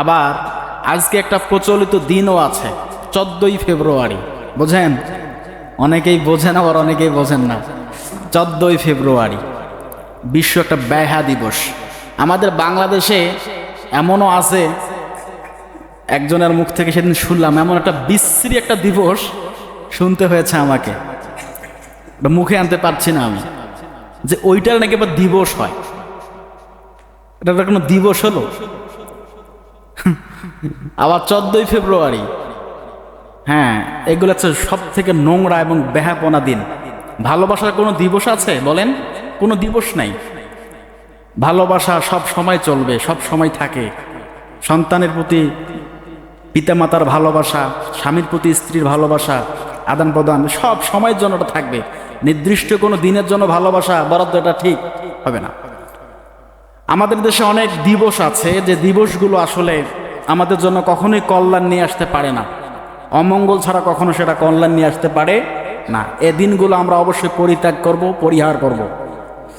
আবার আজকে একটা প্রচলিত দিনও আছে, চোদ্দই ফেব্রুয়ারি। বোঝেন? অনেকেই বোঝেন আবার অনেকেই বোঝেন না। চোদ্দই ফেব্রুয়ারি, বিশ্ব একটা ব্যয়হা দিবস। আমাদের বাংলাদেশে এমনও আছে, একজনের মুখ থেকে সেদিন শুনলাম, এমন একটা বিশ্রী একটা দিবস শুনতে হয়েছে আমাকে। মুখে আনতে পারছি না আমি। যে ওইটার নাকি আবার দিবস হয়। এটা কোনো দিবস হলো? আবার চোদ্দই ফেব্রুয়ারি। হ্যাঁ এগুলো হচ্ছে সব থেকে নোংরা এবং বেহাপনা দিন। ভালোবাসার কোনো দিবস আছে? বলেন, কোনো দিবস নাই। ভালোবাসা সব সময় চলবে, সব সময় থাকে। সন্তানের প্রতি পিতামাতার ভালোবাসা, স্বামীর প্রতি স্ত্রীর ভালোবাসা, আদান প্রদান, সব সময়ের জন্য থাকবে। নির্দিষ্ট কোনো দিনের জন্য ভালোবাসা বরাদ্দ এটা ঠিক হবে না। আমাদের দেশে অনেক দিবস আছে, যে দিবসগুলো আসলে আমাদের জন্য কখনোই কল্যাণ নিয়ে আসতে পারে না। অমঙ্গল ছাড়া কখনো সেটা কল্যাণ নিয়ে আসতে পারে না। এ দিনগুলো আমরা অবশ্যই পরিত্যাগ করব, পরিহার করব।